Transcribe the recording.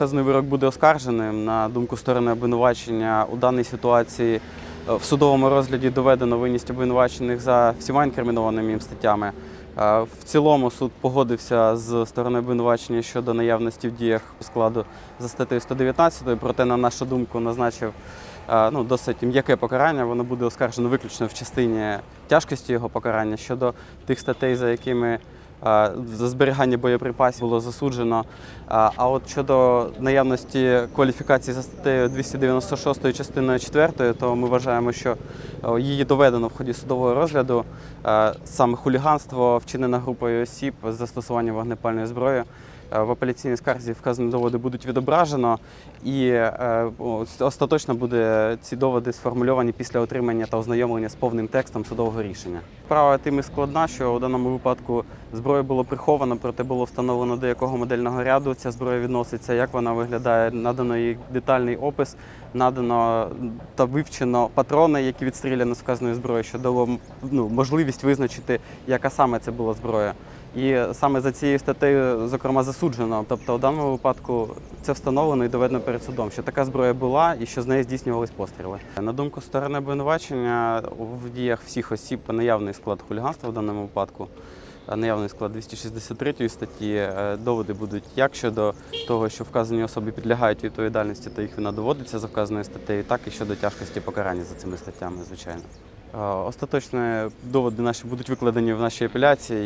Казний вирок буде оскарженим на думку сторони обвинувачення у даній ситуації в судовому розгляді доведено винність обвинувачених за всіма інкримінованими їм статтями. Е, В цілому суд погодився з сторони обвинувачення щодо наявності в діях складу за статтею 119, проте, на нашу думку, назначив е, ну, досить м'яке покарання. Воно буде оскаржено виключно в частині тяжкості його покарання щодо тих статей, за якими е, за зберігання боєприпасів було засуджено. А от щодо наявності кваліфікації за статтею 296 частиною 4, то ми вважаємо, що її доведено в ході судового розгляду. Саме хуліганство вчинено групою осіб з застосуванням вогнепальної зброї. В апеляційній скарзі вказані доводи будуть відображено, і остаточно буде ці доводи сформульовані після отримання та ознайомлення з повним текстом судового рішення. Справа тим і складна, що у даному випадку зброю було приховано, проте було встановлено до якого модельного ряду ця зброя відноситься, як вона виглядає, надано їй детальний опис, надано та вивчено патрони, які відстріляно з вказаної зброї, що дало ну, можливість визначити, яка саме це була зброя. І саме за цією статтею, зокрема, засуджено. Тобто, у даному випадку це встановлено і доведено перед судом, що така зброя була і що з неї здійснювались постріли. На думку сторони обвинувачення, в діях всіх осіб наявний склад хуліганства в даному випадку. Наявний склад 263 статті Е, доводи будуть як щодо того, що вказані особи підлягають відповідальності, та їх вина доводиться за вказаною статтею, так і щодо тяжкості покарання за цими статтями, звичайно. Е, Остаточні доводи наші будуть викладені в нашій апеляції.